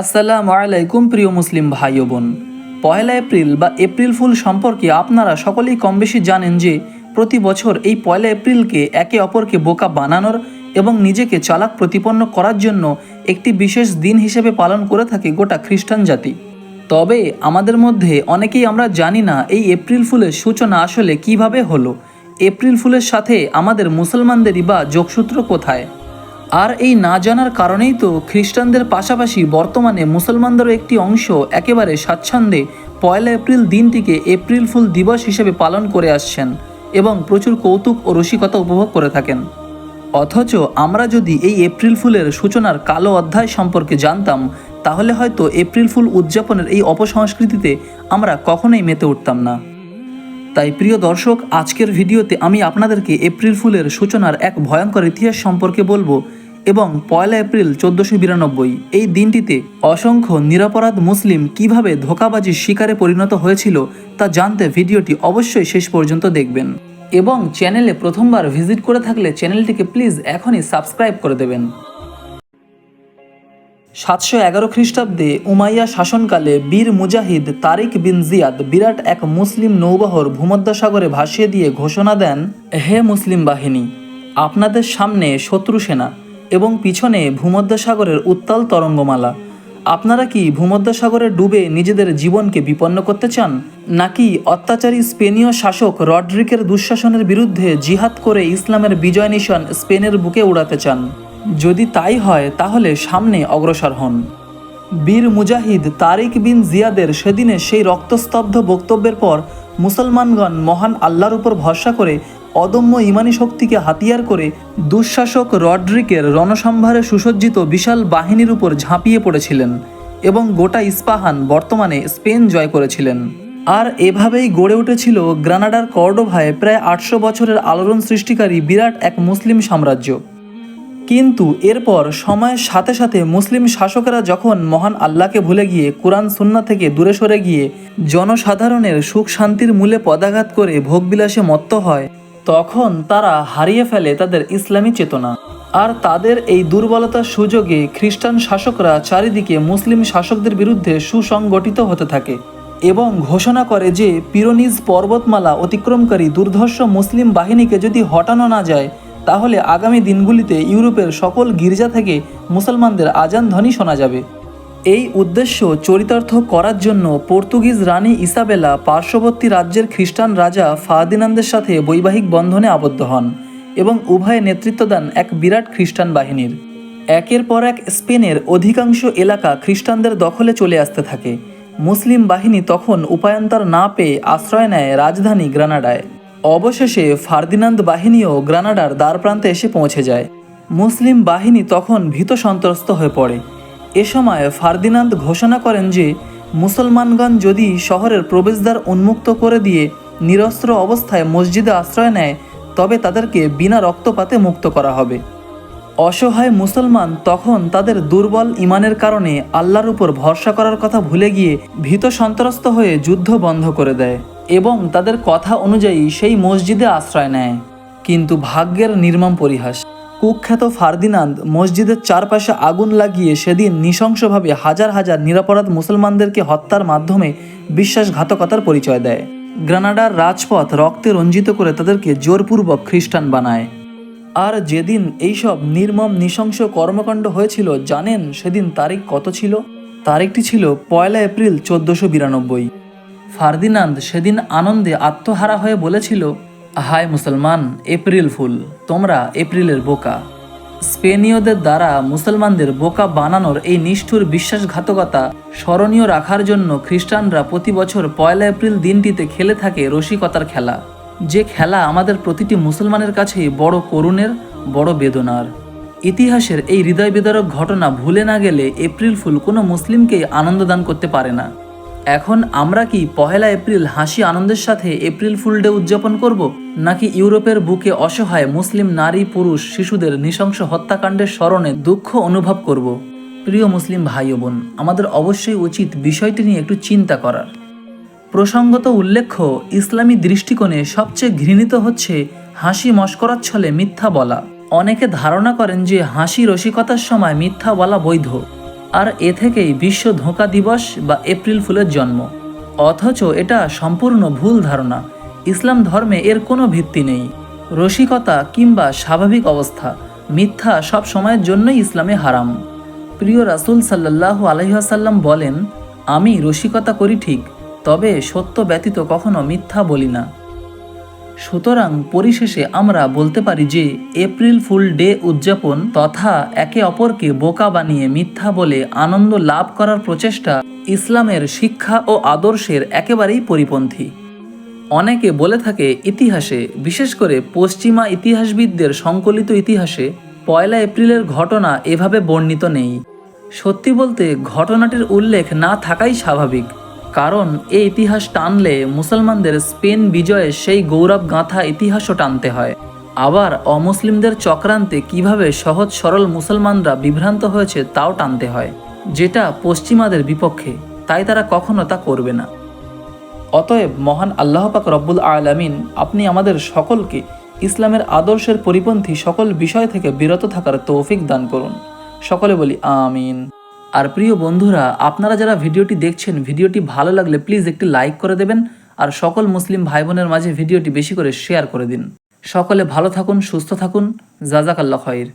আসসালামু আলাইকুম প্রিয় মুসলিম ভাই বোন। পয়লা এপ্রিল বা এপ্রিল ফুল সম্পর্কে আপনারা সকলেই কম বেশি জানেন যে প্রতি বছর এই পয়লা এপ্রিলকে একে অপরকে বোকা বানানোর এবং নিজেকে চালাক প্রতিপন্ন করার জন্য একটি বিশেষ দিন হিসেবে পালন করে থাকে গোটা খ্রিস্টান জাতি। তবে আমাদের মধ্যে অনেকেই আমরা জানি না এই এপ্রিল ফুলের সূচনা আসলে কীভাবে হলো। এপ্রিল ফুলের সাথে আমাদের মুসলমানদেরই বা যোগসূত্র কোথায়? আর এই না জানার কারণেই তো খ্রিস্টানদের পাশাপাশি বর্তমানে মুসলমানদেরও একটি অংশ একেবারে স্বাচ্ছন্দ্যে পয়লা এপ্রিল দিনটিকে এপ্রিল ফুল দিবস হিসেবে পালন করে আসছেন এবং প্রচুর কৌতুক ও রসিকতা উপভোগ করে থাকেন। অথচ আমরা যদি এই এপ্রিল ফুলের সূচনার কালো অধ্যায় সম্পর্কে জানতাম, তাহলে হয়তো এপ্রিল ফুল উদযাপনের এই অপসংস্কৃতিতে আমরা কখনোই মেতে উঠতাম না। তাই প্রিয় দর্শক, আজকের ভিডিওতে আমি আপনাদেরকে এপ্রিল ফুলের সূচনার এক ভয়ঙ্কর ইতিহাস সম্পর্কে বলব। এবং পয়লা এপ্রিল চোদ্দোশো বিরানব্বই। এই দিনটিতে অসংখ্য নিরপরাধ মুসলিম কীভাবে ধোকাবাজির শিকারে পরিণত হয়েছিল তা জানতে ভিডিওটি অবশ্যই শেষ পর্যন্ত দেখবেন। এবং চ্যানেলে প্রথমবার ভিজিট করে থাকলে চ্যানেলটিকে প্লিজ এখনই সাবস্ক্রাইব করে দেবেন। সাতশো এগারো খ্রিস্টাব্দে উমাইয়া শাসনকালে বীর মুজাহিদ তারিক বিন জিয়াদ বিরাট এক মুসলিম নৌবহর ভূমধ্যসাগরে ভাসিয়ে দিয়ে ঘোষণা দেন, হে মুসলিম বাহিনী, আপনাদের সামনে শত্রু সেনা এবং পিছনে ভূমধ্যসাগরের উত্তাল তরঙ্গমালা। আপনারা কি ভূমধ্যসাগরে ডুবে নিজেদের জীবনকে বিপন্ন করতে চান? নাকি অত্যাচারী স্পেনীয় শাসক রড্রিকের দুঃশাসনের বিরুদ্ধে জিহাদ করে ইসলামের বিজয় নিশান স্পেনের বুকে উড়াতে চান? যদি তাই হয়, তাহলে সামনে অগ্রসর হন। বীর মুজাহিদ তারিক বিন জিয়াদের সেদিনে সেই রক্তস্তব্ধ বক্তব্যের পর মুসলমানগণ মহান আল্লাহর উপর ভরসা করে অদম্য ইমানি শক্তিকে হাতিয়ার করে দুঃশাসক রড্রিকের রণসম্ভারে সুসজ্জিত বিশাল বাহিনীর উপর ঝাঁপিয়ে পড়েছিলেন এবং গোটা ইস্পাহান বর্তমানে স্পেন জয় করেছিলেন। আর এভাবেই গড়ে উঠেছিল গ্রানাডার কর্ডোভায় প্রায় আটশো বছরের আলোড়ন সৃষ্টিকারী বিরাট এক মুসলিম সাম্রাজ্য। কিন্তু এরপর সময়ের সাথে সাথে মুসলিম শাসকেরা যখন মহান আল্লাহকে ভুলে গিয়ে কোরআন সুন্না থেকে দূরে সরে গিয়ে জনসাধারণের সুখ শান্তির মূলে পদাঘাত করে ভোগবিলাসে মত্ত হয় তখন তারা হারিয়ে ফেলে তাদের ইসলামী চেতনা। আর তাদের এই দুর্বলতার সুযোগে খ্রিস্টান শাসকরা চারিদিকে মুসলিম শাসকদের বিরুদ্ধে সুসংগঠিত হতে থাকে এবং ঘোষণা করে যে পিরোনিজ পর্বতমালা অতিক্রমকারী দুর্ধর্ষ মুসলিম বাহিনীকে যদি হটানো না যায়, তাহলে আগামী দিনগুলিতে ইউরোপের সকল গির্জা থেকে মুসলমানদের আজান ধ্বনি শোনা যাবে। এই উদ্দেশ্য চরিতার্থ করার জন্য পর্তুগিজ রানী ইসাবেলা পার্শ্ববর্তী রাজ্যের খ্রিস্টান রাজা ফাদিনান্দের সাথে বৈবাহিক বন্ধনে আবদ্ধ হন এবং উভয়ে নেতৃত্ব দেন এক বিরাট খ্রিস্টান বাহিনীর। একের পর এক স্পেনের অধিকাংশ এলাকা খ্রিস্টানদের দখলে চলে আসতে থাকে। মুসলিম বাহিনী তখন উপায়ন্তর না পেয়ে আশ্রয় নেয় রাজধানী গ্রানাডায়। অবশেষে ফার্দিনান্দ বাহিনীও গ্রানাডার দ্বারপ্রান্তে এসে পৌঁছে যায়। মুসলিম বাহিনী তখন ভীত সন্ত্রস্ত হয়ে পড়ে। এ সময় ফার্দিনান্দ ঘোষণা করেন যে, মুসলমানগণ যদি শহরের প্রবেশদ্বার উন্মুক্ত করে দিয়ে নিরস্ত্র অবস্থায় মসজিদে আশ্রয় নেয়, তবে তাদেরকে বিনা রক্তপাতে মুক্ত করা হবে। অসহায় মুসলমান তখন তাদের দুর্বল ইমানের কারণে আল্লাহর উপর ভরসা করার কথা ভুলে গিয়ে ভীত সন্ত্রস্ত হয়ে যুদ্ধ বন্ধ করে দেয় এবং তাদের কথা অনুযায়ী সেই মসজিদে আশ্রয় নেয়। কিন্তু ভাগ্যের নির্মম পরিহাস। কুখ্যাত ফার্দিনান্দ মসজিদের চারপাশে আগুন লাগিয়ে সেদিন নৃশংসভাবে হাজার হাজার নিরাপরাধ মুসলমানদেরকে হত্যার মাধ্যমে বিশ্বাসঘাতকতার পরিচয় দেয়। গ্রানাডার রাজপথ রক্তে রঞ্জিত করে তাদেরকে জোরপূর্বক খ্রিস্টান বানায়। আর যেদিন এইসব নির্মম নৃশংস কর্মকাণ্ড হয়েছিল, জানেন সেদিন তারিখ কত ছিল? তারিখটি ছিল পয়লা এপ্রিল চোদ্দোশো বিরানব্বই। ফার্দিনান্দ সেদিন আনন্দে আত্মহারা হয়ে বলেছিল হায় মুসলমান, এপ্রিল ফুল, তোমরা এপ্রিলের বোকা। স্পেনীয়দের দ্বারা মুসলমানদের বোকা বানানোর এই নিষ্ঠুর বিশ্বাসঘাতকতা স্মরণীয় রাখার জন্য খ্রিস্টানরা প্রতি বছর পয়লা এপ্রিল দিনটিতে খেলে থাকে রসিকতার খেলা। যে খেলা আমাদের প্রতিটি মুসলমানের কাছেই বড় করুণের, বড় বেদনার। ইতিহাসের এই হৃদয় বিদারক ঘটনা ভুলে না গেলে এপ্রিল ফুল কোনো মুসলিমকেই আনন্দ দান করতে পারে না। এখন আমরা কি পহেলা এপ্রিল হাসি আনন্দের সাথে এপ্রিল ফুল ডে উদযাপন করব? নাকি ইউরোপের বুকে অসহায় মুসলিম নারী, পুরুষ, শিশুদের নৃশংস হত্যাকাণ্ডের স্মরণে দুঃখ অনুভব করব। প্রিয় মুসলিম ভাই বোন, আমাদের অবশ্যই উচিত বিষয়টি নিয়ে একটু চিন্তা করার। প্রসঙ্গত উল্লেখ্য, ইসলামী দৃষ্টিকোণে সবচেয়ে ঘৃণিত হচ্ছে হাসি মস্করার ছলে মিথ্যা বলা। অনেকে ধারণা করেন যে হাসি রসিকতার সময় মিথ্যা বলা বৈধ। আর এ থেকেই বিশ্ব ধোঁকা দিবস বা এপ্রিল ফুলের জন্ম। অথচ এটা সম্পূর্ণ ভুল ধারণা। ইসলাম ধর্মে এর কোনো ভিত্তি নেই। রসিকতা কিংবা স্বাভাবিক অবস্থা, মিথ্যা সব সময়ের জন্যই ইসলামে হারাম। প্রিয় রাসূল সাল্লাহ আলহিহাসাল্লাম বলেন, আমি রসিকতা করি ঠিক, তবে সত্য ব্যতীত কখনো মিথ্যা বলি না। সুতরাং পরিশেষে আমরা বলতে পারি যে, এপ্রিল ফুল ডে উদযাপন তথা একে অপরকে বোকা বানিয়ে মিথ্যা বলে আনন্দ লাভ করার প্রচেষ্টা ইসলামের শিক্ষা ও আদর্শের একেবারেই পরিপন্থী। অনেকে বলে থাকে ইতিহাসে, বিশেষ করে পশ্চিমা ইতিহাসবিদদের সংকলিত ইতিহাসে পয়লা এপ্রিলের ঘটনা এভাবে বর্ণিত নেই। সত্যি বলতে ঘটনাটির উল্লেখ না থাকাই স্বাভাবিক, কারণ এ ইতিহাস টানলে মুসলমানদের স্পেন বিজয়ের সেই গৌরব গাঁথা ইতিহাসও টানতে হয়। আবার অমুসলিমদের চক্রান্তে কীভাবে সহজ সরল মুসলমানরা বিভ্রান্ত হয়েছে তাও টানতে হয়, যেটা পশ্চিমাদের বিপক্ষে, তাই তারা কখনো তা করবে না। অতএব মহান আল্লাহ পাক রব্বুল আলামিন, আপনি আমাদের সকলকে ইসলামের আদর্শের পরিপন্থী সকল বিষয় থেকে বিরত থাকার তৌফিক দান করুন। সকলে বলি আমিন। আর প্রিয় বন্ধুরা, আপনারা যারা ভিডিওটি দেখছেন, ভিডিওটি ভালো লাগলে প্লিজ একটি লাইক করে দেবেন আর সকল মুসলিম ভাই বোনের মাঝে ভিডিওটি বেশি করে শেয়ার করে দিন। সকলে ভালো থাকুন, সুস্থ থাকুন। জাজাক আল্লাহ খয়ের